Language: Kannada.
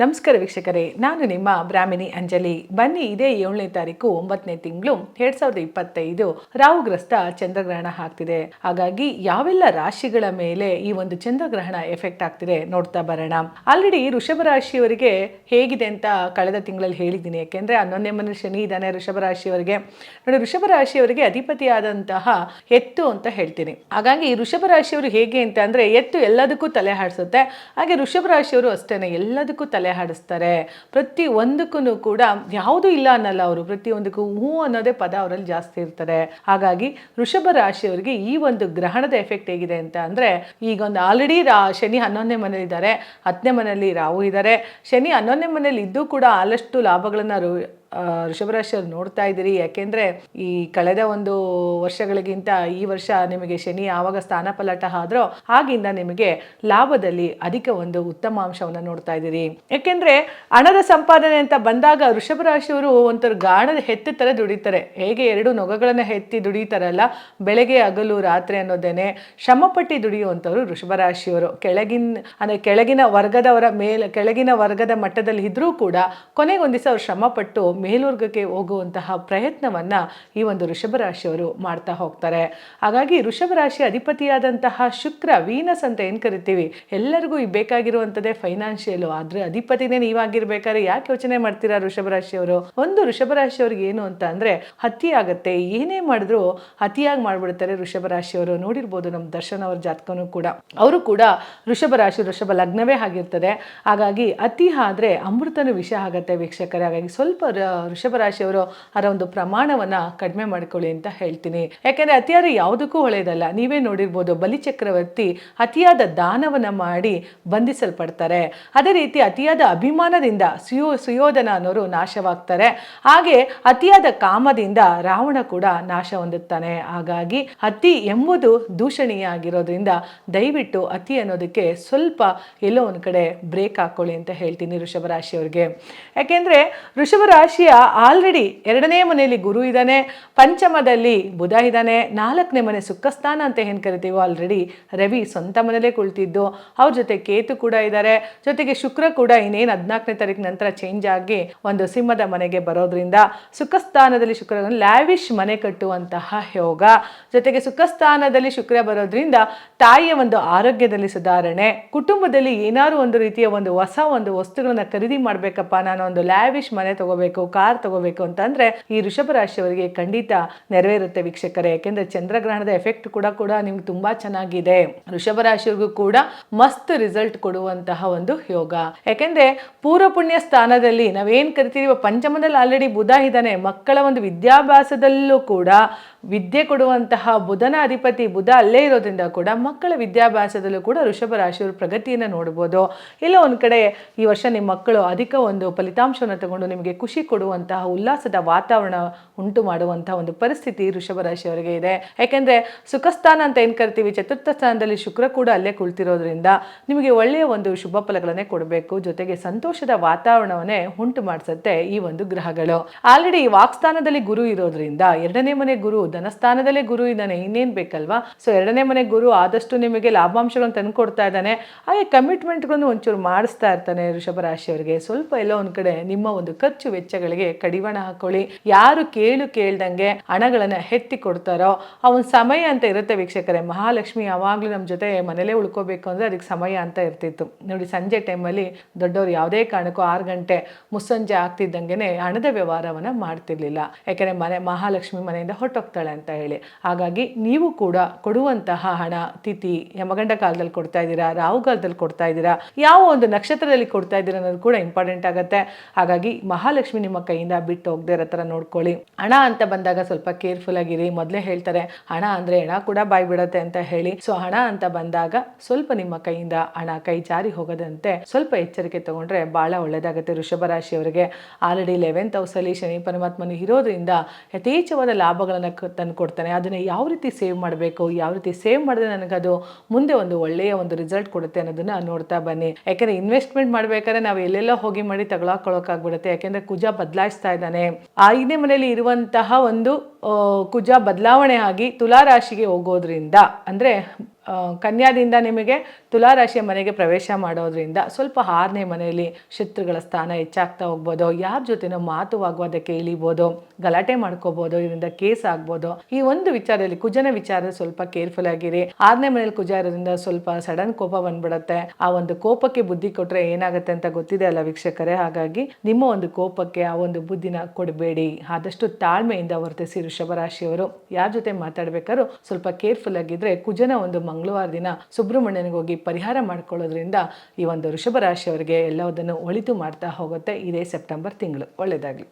ನಮಸ್ಕಾರ ವೀಕ್ಷಕರೇ, ನಾನು ನಿಮ್ಮ ಬ್ರಾಹ್ಮಿಣಿ ಅಂಜಲಿ. ಬನ್ನಿ ಇದೇ ಏಳನೇ ತಾರೀಕು ಒಂಬತ್ತನೇ ತಿಂಗಳು, ಎರಡ್ ಸಾವಿರದ ಇಪ್ಪತ್ತೈದು ರಾಹುಗ್ರಸ್ತ ಚಂದ್ರಗ್ರಹಣ ಆಗ್ತಿದೆ. ಹಾಗಾಗಿ ಯಾವೆಲ್ಲ ರಾಶಿಗಳ ಮೇಲೆ ಈ ಒಂದು ಚಂದ್ರಗ್ರಹಣ ಎಫೆಕ್ಟ್ ಆಗ್ತಿದೆ ನೋಡ್ತಾ ಬರೋಣ. ಆಲ್ರೆಡಿ ವೃಷಭ ರಾಶಿಯವರಿಗೆ ಹೇಗಿದೆ ಅಂತ ಕಳೆದ ತಿಂಗಳಲ್ಲಿ ಹೇಳಿದ್ದೀನಿ. ಯಾಕೆಂದ್ರೆ ಹನ್ನೊಂದನೇ ಮನೆ ಶನಿ ಇದ್ದಾನೆ ವೃಷಭ ರಾಶಿಯವರಿಗೆ. ನೋಡಿ, ವೃಷಭ ರಾಶಿಯವರಿಗೆ ಅಧಿಪತಿಯಾದಂತಹ ಎತ್ತು ಅಂತ ಹೇಳ್ತೀನಿ. ಹಾಗಾಗಿ ಈ ವೃಷಭ ರಾಶಿಯವರು ಹೇಗೆ ಅಂತ ಅಂದ್ರೆ ಎತ್ತು ಎಲ್ಲದಕ್ಕೂ ತಲೆ ಹಾಡಿಸುತ್ತೆ. ಹಾಗೆ ವೃಷಭ ರಾಶಿಯವರು ಅಷ್ಟೇನೆ, ಎಲ್ಲದಕ್ಕೂ ಹಾಡಿಸ್ತಾರೆ. ಪ್ರತಿ ಒಂದಕ್ಕೂ ಕೂಡ ಯಾವುದು ಇಲ್ಲ ಅನ್ನಲ್ಲ ಅವರು. ಪ್ರತಿಯೊಂದಕ್ಕೂ ಹೂ ಅನ್ನೋದೇ ಪದ ಅವರಲ್ಲಿ ಜಾಸ್ತಿ ಇರ್ತಾರೆ ಹಾಗಾಗಿ ವೃಷಭ ರಾಶಿಯವರಿಗೆ ಈ ಒಂದು ಗ್ರಹಣದ ಎಫೆಕ್ಟ್ ಹೇಗಿದೆ ಅಂತ ಅಂದ್ರೆ ಈಗ ಒಂದು ಆಲ್ರೆಡಿ ರಾ ಶನಿ ಹನ್ನೊಂದನೇ ಮನೇಲಿ ಇದ್ದಾರೆ. ಹತ್ತನೇ ಮನೆಯಲ್ಲಿ ರಾವು ಇದ್ದಾರೆ. ಶನಿ ಹನ್ನೊಂದನೇ ಮನೇಲಿ ಇದ್ದು ಕೂಡ ಆದಷ್ಟು ಲಾಭಗಳನ್ನ ವೃಷಭರಾಶಿಯವ್ರು ನೋಡ್ತಾ ಇದ್ದೀರಿ. ಯಾಕೆಂದ್ರೆ ಈ ಕಳೆದ ಒಂದು ವರ್ಷಗಳಿಗಿಂತ ಈ ವರ್ಷ ನಿಮಗೆ ಶನಿ ಯಾವಾಗ ಸ್ಥಾನ ಪಲಾಟ ಆದ್ರೋ ಆಗಿಂದ ನಿಮಗೆ ಲಾಭದಲ್ಲಿ ಅಧಿಕ ಒಂದು ಉತ್ತಮ ಅಂಶವನ್ನು ನೋಡ್ತಾ ಇದ್ದೀರಿ. ಯಾಕೆಂದ್ರೆ ಹಣದ ಸಂಪಾದನೆ ಅಂತ ಬಂದಾಗ ಋಷಭ ರಾಶಿಯವರು ಒಂಥರ ಗಾಣದ ಹೆತ್ತ ತರ ದುಡಿತಾರೆ. ಹೇಗೆ ಎರಡು ನೊಗಗಳನ್ನ ಎತ್ತಿ ದುಡಿತಾರಲ್ಲ, ಬೆಳಗ್ಗೆ ಹಗಲು ರಾತ್ರಿ ಅನ್ನೋದೇನೆ ಶ್ರಮಪಟ್ಟಿ ದುಡಿಯುವಂಥವ್ರು ಋಷಭ ರಾಶಿಯವರು ಕೆಳಗಿನ, ಅಂದರೆ ಕೆಳಗಿನ ವರ್ಗದವರ ಮೇಲೆ, ಕೆಳಗಿನ ವರ್ಗದ ಮಟ್ಟದಲ್ಲಿ ಇದ್ರೂ ಕೂಡ ಕೊನೆಗೊಂದಿಸ ಅವ್ರು ಶ್ರಮಪಟ್ಟು ಮೇಲ್ವರ್ಗಕ್ಕೆ ಹೋಗುವಂತಹ ಪ್ರಯತ್ನವನ್ನ ಈ ಒಂದು ಋಷಭ ರಾಶಿಯವರು ಮಾಡ್ತಾ ಹೋಗ್ತಾರೆ. ಹಾಗಾಗಿ ಋಷಭ ರಾಶಿ ಅಧಿಪತಿಯಾದಂತಹ ಶುಕ್ರ, ವೀನಸ್ ಅಂತ ಏನ್ ಕರಿತೀವಿ? ಎಲ್ಲರಿಗೂ ಈ ಬೇಕಾಗಿರುವಂಥದ್ದೇ ಫೈನಾನ್ಷಿಯಲ್ ಆದರೆ ಅಧಿಪತಿನೇ ನೀವಾಗಿರ್ಬೇಕಾದ್ರೆ ಯಾಕೆ ಯೋಚನೆ ಮಾಡ್ತೀರಾ ಋಷಭರಾಶಿಯವರು ಒಂದು ಋಷಭರಾಶಿಯವ್ರಿಗೆ ಏನು ಅಂತ ಅಂದರೆ ಆಗತ್ತೆ, ಏನೇ ಮಾಡಿದ್ರು ಅತಿಯಾಗಿ ಮಾಡಿಬಿಡ್ತಾರೆ ಋಷಭ ರಾಶಿಯವರು ನೋಡಿರ್ಬೋದು ನಮ್ಮ ದರ್ಶನ್ ಅವರ ಜಾತಕನೂ ಕೂಡ. ಅವರು ಕೂಡ ಋಷಭ ರಾಶಿ ಋಷಭ ಲಗ್ನವೇ ಆಗಿರ್ತದೆ. ಹಾಗಾಗಿ ಅತಿ ಆದ್ರೆ ಅಮೃತನು ವಿಷ ಆಗತ್ತೆ ವೀಕ್ಷಕರೇ. ಹಾಗಾಗಿ ಸ್ವಲ್ಪ ವೃಷಭ ರಾಶಿಯವರು ಅದರ ಒಂದು ಪ್ರಮಾಣವನ್ನ ಕಡಿಮೆ ಮಾಡ್ಕೊಳ್ಳಿ ಅಂತ ಹೇಳ್ತೀನಿ. ಯಾಕೆಂದರೆ ಅತಿಯಾದ ಯಾವುದಕ್ಕೂ ಒಳ್ಳೆಯದಲ್ಲ. ನೀವೇ ನೋಡಿರ್ಬೋದು ಬಲಿ ಚಕ್ರವರ್ತಿ ಅತಿಯಾದ ದಾನವನ್ನು ಮಾಡಿ ಬಂಧಿಸಲ್ಪಡ್ತಾರೆ. ಅದೇ ರೀತಿ ಅತಿಯಾದ ಅಭಿಮಾನದಿಂದ ಸುಯೋ ಸುಯೋಧನ ಅನ್ನೋರು ನಾಶವಾಗ್ತಾರೆ. ಹಾಗೆ ಅತಿಯಾದ ಕಾಮದಿಂದ ರಾವಣ ಕೂಡ ನಾಶ ಹೊಂದುತ್ತಾನೆ. ಹಾಗಾಗಿ ಅತಿ ಎಂಬುದು ದೂಷಣೀಯ ಆಗಿರೋದ್ರಿಂದ ದಯವಿಟ್ಟು ಅತಿ ಅನ್ನೋದಕ್ಕೆ ಸ್ವಲ್ಪ ಎಲ್ಲೋ ಒಂದು ಕಡೆ ಬ್ರೇಕ್ ಹಾಕೊಳ್ಳಿ ಅಂತ ಹೇಳ್ತೀನಿ ವೃಷಭ ರಾಶಿಯವ್ರಿಗೆ ಯಾಕೆಂದ್ರೆ ವೃಷಭ ರಾಶಿಯ ಆಲ್ರೆಡಿ ಎರಡನೇ ಮನೆಯಲ್ಲಿ ಗುರು ಇದ್ದಾನೆ, ಪಂಚಮದಲ್ಲಿ ಬುಧ ಇದ್ದಾನೆ, ನಾಲ್ಕನೇ ಮನೆ ಸುಖಸ್ಥಾನ ಅಂತ ಏನು ಕರಿತೀವೋ ಆಲ್ರೆಡಿ ರವಿ ಸ್ವಂತ ಮನೆಯಲ್ಲೇ ಕುಳಿತಿದ್ದು. ಅವ್ರ ಜೊತೆ ಕೇತು ಕೂಡ ಇದ್ದಾರೆ. ಜೊತೆಗೆ ಶುಕ್ರ ಕೂಡ ಇನ್ನೇನು ಹದಿನಾಲ್ಕನೇ ತಾರೀಕು ನಂತರ ಚೇಂಜ್ ಆಗಿ ಒಂದು ಸಿಂಹದ ಮನೆಗೆ ಬರೋದ್ರಿಂದ ಸುಖಸ್ಥಾನದಲ್ಲಿ ಶುಕ್ರ ಲ್ಯಾವಿಶ್ ಮನೆ ಕಟ್ಟುವಂತಹ ಯೋಗ. ಜೊತೆಗೆ ಸುಖಸ್ಥಾನದಲ್ಲಿ ಶುಕ್ರ ಬರೋದ್ರಿಂದ ತಾಯಿಯ ಒಂದು ಆರೋಗ್ಯದಲ್ಲಿ ಸುಧಾರಣೆ, ಕುಟುಂಬದಲ್ಲಿ ಏನಾದ್ರು ಒಂದು ರೀತಿಯ ಒಂದು ಹೊಸ ಒಂದು ವಸ್ತುಗಳನ್ನ ಖರೀದಿ ಮಾಡಬೇಕಪ್ಪ, ನಾನು ಒಂದು ಲ್ಯಾವಿಶ್ ಮನೆ ತಗೋಬೇಕು ಕಾರ್ ತಗೋಬೇಕು ಅಂತಂದ್ರೆ ಈ ಋಷಭ ರಾಶಿಯವರಿಗೆ ಖಂಡಿತ ನೆರವೇರುತ್ತೆ ವೀಕ್ಷಕರೇ. ಯಾಕೆಂದ್ರೆ ಚಂದ್ರಗ್ರಹಣದ ಎಫೆಕ್ಟ್ ಕೂಡ ಕೂಡ ನಿಮ್ಗೆ ತುಂಬಾ ಚೆನ್ನಾಗಿದೆ. ಋಷಭ ರಾಶಿಯವರಿಗೂ ಕೂಡ ಮಸ್ತ್ ರಿಸಲ್ಟ್ ಕೊಡುವಂತಹ ಒಂದು ಯೋಗ. ಯಾಕೆಂದ್ರೆ ಪೂರ್ವ ಪುಣ್ಯ ಸ್ಥಾನದಲ್ಲಿ ನಾವೇನ್ ಕರಿತೀವಿ, ಪಂಚಮದಲ್ಲಿ ಆಲ್ರೆಡಿ ಬುಧ ಇದ್ದಾನೆ, ಮಕ್ಕಳ ಒಂದು ವಿದ್ಯಾಭ್ಯಾಸದಲ್ಲೂ ಕೂಡ ವಿದ್ಯೆ ಕೊಡುವಂತಹ ಬುಧನ ಅಧಿಪತಿ ಬುಧ ಅಲ್ಲೇ ಇರೋದ್ರಿಂದ ಕೂಡ ಮಕ್ಕಳ ವಿದ್ಯಾಭ್ಯಾಸದಲ್ಲೂ ಕೂಡ ಋಷಭ ರಾಶಿಯವರು ಪ್ರಗತಿಯನ್ನು ನೋಡ್ಬೋದು. ಇಲ್ಲ ಒಂದು ಕಡೆ ಈ ವರ್ಷ ನಿಮ್ಮ ಮಕ್ಕಳು ಅಧಿಕ ಒಂದು ಫಲಿತಾಂಶವನ್ನು ತಗೊಂಡು ನಿಮಗೆ ಖುಷಿ ಕೊಡುವಂತಹ ಉಲ್ಲಾಸದ ವಾತಾವರಣ ಉಂಟು ಮಾಡುವಂತಹ ಒಂದು ಪರಿಸ್ಥಿತಿ ಋಷಭ ರಾಶಿಯವರಿಗೆ ಇದೆ. ಯಾಕೆಂದ್ರೆ ಸುಖಸ್ಥಾನ ಅಂತ ಏನ್ ಕರಿತೀವಿ? ಚತುರ್ಥ ಸ್ಥಾನದಲ್ಲಿ ಶುಕ್ರ ಕೂಡ ಅಲ್ಲೇ ಕುಳಿತಿರೋದ್ರಿಂದ ನಿಮಗೆ ಒಳ್ಳೆಯ ಒಂದು ಶುಭ ಫಲಗಳನ್ನೇ ಕೊಡಬೇಕು. ಜೊತೆಗೆ ಸಂತೋಷದ ವಾತಾವರಣವನ್ನೇ ಉಂಟು ಮಾಡಿಸುತ್ತೆ ಈ ಒಂದು ಗ್ರಹಗಳು. ಆಲ್ರೆಡಿ ವಾಕ್ಸ್ಥಾನದಲ್ಲಿ ಗುರು ಇರೋದ್ರಿಂದ ಎರಡನೇ ಮನೆ ಗುರು ಧನಸ್ಥಾನದಲ್ಲೇ ಗುರು ಇದ್ದಾನೆ, ಇನ್ನೇನು ಬೇಕಲ್ವಾ? ಸೊ ಎರಡನೇ ಮನೆ ಗುರು ಆದಷ್ಟು ನಿಮಗೆ ಲಾಭಾಂಶಗಳನ್ನು ತಂದು ಕೊಡ್ತಾ ಇದ್ದಾನೆ. ಹಾಗೆ ಕಮಿಟ್ಮೆಂಟ್ಗಳನ್ನು ಒಂಚೂರು ಮಾಡಿಸ್ತಾ ಇರ್ತಾನೆ ಋಷಭ ರಾಶಿಯವರಿಗೆ. ಸ್ವಲ್ಪ ಎಲ್ಲೋ ಒಂದು ಕಡೆ ನಿಮ್ಮ ಒಂದು ಖರ್ಚು ವೆಚ್ಚಗಳಿಗೆ ಕಡಿವಾಣ ಹಾಕೊಳ್ಳಿ. ಯಾರು ಕೇಳು ಕೇಳ್ದಂಗೆ ಹಣಗಳನ್ನ ಎತ್ತಿ ಕೊಡ್ತಾರೋ ಒಂದು ಸಮಯ ಅಂತ ಇರುತ್ತೆ ವೀಕ್ಷಕರೇ. ಮಹಾಲಕ್ಷ್ಮಿ ಯಾವಾಗಲೂ ನಮ್ಮ ಜೊತೆ ಮನೇಲೇ ಉಳ್ಕೋಬೇಕು ಅಂದರೆ ಅದಕ್ಕೆ ಸಮಯ ಅಂತ ಇರ್ತಿತ್ತು. ನೋಡಿ, ಸಂಜೆ ಟೈಮಲ್ಲಿ ದೊಡ್ಡವರು ಯಾವುದೇ ಕಾರಣಕ್ಕೂ ಆರು ಗಂಟೆ ಮುಸ್ಸಂಜೆ ಆಗ್ತಿದ್ದಂಗೆ ಹಣದ ವ್ಯವಹಾರವನ್ನು ಮಾಡ್ತಿರ್ಲಿಲ್ಲ. ಯಾಕೆಂದರೆ ಮನೆ ಮಹಾಲಕ್ಷ್ಮಿ ಮನೆಯಿಂದ ಹೊರಟೋಗ್ತಾಳೆ. ಅಂತ ಹೇಳಿ. ಹಾಗಾಗಿ ನೀವು ಕೂಡ ಕೊಡುವಂತಹ ಹಣ, ತಿಥಿ, ಯಮಗಂಡ ಕಾಲದಲ್ಲಿ ಕೊಡ್ತಾ ಇದ್ದೀರಾ ರಾಹುಕಾಲದಲ್ಲಿ ಕೊಡ್ತಾ ಇದ್ದೀರಾ, ಯಾವ ಒಂದು ನಕ್ಷತ್ರದಲ್ಲಿ ಕೊಡ್ತಾ ಇದ್ದೀರಾ ಅನ್ನೋದು ಕೂಡ ಇಂಪಾರ್ಟೆಂಟ್ ಆಗುತ್ತೆ. ಹಾಗಾಗಿ ಮಹಾಲಕ್ಷ್ಮಿ ನಿಮ್ಮ ಕೈಯಿಂದ ಬಿಟ್ಟು ಹೋಗದೆ ಇರೋ ಥರ ನೋಡ್ಕೊಳ್ಳಿ. ಹಣ ಅಂತ ಬಂದಾಗ ಸ್ವಲ್ಪ ಕೇರ್ಫುಲ್ ಆಗಿರಿ. ಮೊದಲೇ ಹೇಳ್ತಾರೆ, ಹಣ ಅಂದ್ರೆ ಹೆಣ ಕೂಡ ಬಾಯ್ ಬಿಡುತ್ತೆ ಅಂತ ಹೇಳಿ. ಸೊ ಹಣ ಅಂತ ಬಂದಾಗ ಸ್ವಲ್ಪ ನಿಮ್ಮ ಕೈಯಿಂದ ಹಣ ಕೈ ಜಾರಿ ಹೋಗದಂತೆ ಸ್ವಲ್ಪ ಎಚ್ಚರಿಕೆ ತಗೊಂಡ್ರೆ ಬಹಳ ಒಳ್ಳೇದಾಗುತ್ತೆ ವೃಷಭ ರಾಶಿಯವರಿಗೆ. ಆಲ್ರೆಡಿ ಲೆವೆಂತ್ ಹೌಸಲ್ಲಿ ಶನಿ ಪರಮಾತ್ಮನು ಇರೋದ್ರಿಂದ ಯಥೇಚ್ಛವಾದ ಲಾಭಗಳನ್ನು ತಂದು ಕೊಡ್ತಾನೆ. ಅದನ್ನು ಯಾವ ರೀತಿ ಸೇವ್ ಮಾಡಬೇಕು? ಯಾವ ರೀತಿ ಸೇವ್ ಮಾಡಿದ್ರೆ ನನಗದು ಮುಂದೆ ಒಂದು ಒಳ್ಳೆಯ ಒಂದು ರಿಸಲ್ಟ್ ಕೊಡುತ್ತೆ ಅನ್ನೋದನ್ನ ನೋಡ್ತಾ ಬನ್ನಿ. ಯಾಕಂದ್ರೆ ಇನ್ವೆಸ್ಟ್ಮೆಂಟ್ ಮಾಡ್ಬೇಕಾದ್ರೆ ನಾವು ಎಲ್ಲೆಲ್ಲೋ ಹೋಗಿ ಮಾಡಿ ತಗೊಳಕೊಳಕ್ಕಾಗ್ಬಿಡುತ್ತೆ ಯಾಕೆಂದರೆ ಕುಜ ಬದಲಾಯಿಸ್ತಾ ಇದ್ದಾನೆ. ಐದನೇ ಮನೆಯಲ್ಲಿ ಇರುವಂತಹ ಒಂದು ಕುಜ ಬದಲಾವಣೆ ಆಗಿ ತುಲಾರಾಶಿಗೆ ಹೋಗೋದ್ರಿಂದ, ಅಂದರೆ ಕನ್ಯಾದಿಂದ ನಿಮಗೆ ತುಲಾರಾಶಿಯ ಮನೆಗೆ ಪ್ರವೇಶ ಮಾಡೋದ್ರಿಂದ ಸ್ವಲ್ಪ ಆರನೇ ಮನೆಯಲ್ಲಿ ಶತ್ರುಗಳ ಸ್ಥಾನ ಹೆಚ್ಚಾಗ್ತಾ ಹೋಗ್ಬೋದು. ಯಾರ ಜೊತೆನೋ ಮಾತು ವಾಗ್ವಾದಕ್ಕೆ ಇಳಿಬೋದು ಗಲಾಟೆ ಮಾಡ್ಕೋಬೋದು, ಇದರಿಂದ ಕೇಸ್ ಆಗ್ಬೋದು. ಈ ಒಂದು ವಿಚಾರದಲ್ಲಿ ಕುಜನ ವಿಚಾರ ಸ್ವಲ್ಪ ಕೇರ್ಫುಲ್ ಆಗಿರಿ. ಆರನೇ ಮನೆಯಲ್ಲಿ ಕುಜ ಇರೋದ್ರಿಂದ ಸ್ವಲ್ಪ ಸಡನ್ ಕೋಪ ಬಂದ್ಬಿಡತ್ತೆ. ಆ ಒಂದು ಕೋಪಕ್ಕೆ ಬುದ್ಧಿ ಕೊಟ್ಟರೆ ಏನಾಗುತ್ತೆ ಅಂತ ಗೊತ್ತಿದೆ ಅಲ್ಲ ವೀಕ್ಷಕರೇ? ಹಾಗಾಗಿ ನಿಮ್ಮ ಒಂದು ಕೋಪಕ್ಕೆ ಆ ಒಂದು ಬುದ್ಧಿನ ಕೊಡಬೇಡಿ. ಆದಷ್ಟು ತಾಳ್ಮೆಯಿಂದ ವರ್ತಿಸಿ ಋಷಭ ರಾಶಿಯವರು ಯಾರ ಜೊತೆ ಮಾತಾಡ್ಬೇಕಾದ್ರೂ ಸ್ವಲ್ಪ ಕೇರ್ಫುಲ್ ಆಗಿದ್ರೆ ಕುಜನ ಒಂದು ಮಂಗಳವಾರ ದಿನ ಸುಬ್ರಹ್ಮಣ್ಯನಿಗೆ ಹೋಗಿ ಪರಿಹಾರ ಮಾಡ್ಕೊಳ್ಳೋದ್ರಿಂದ ಈ ಒಂದು ವೃಷಭ ರಾಶಿಯವರಿಗೆ ಎಲ್ಲವುದನ್ನು ಒಳಿತು ಮಾಡ್ತಾ ಹೋಗುತ್ತೆ. ಇದೇ ಸೆಪ್ಟೆಂಬರ್ ತಿಂಗಳು. ಒಳ್ಳೆಯದಾಗಲಿ.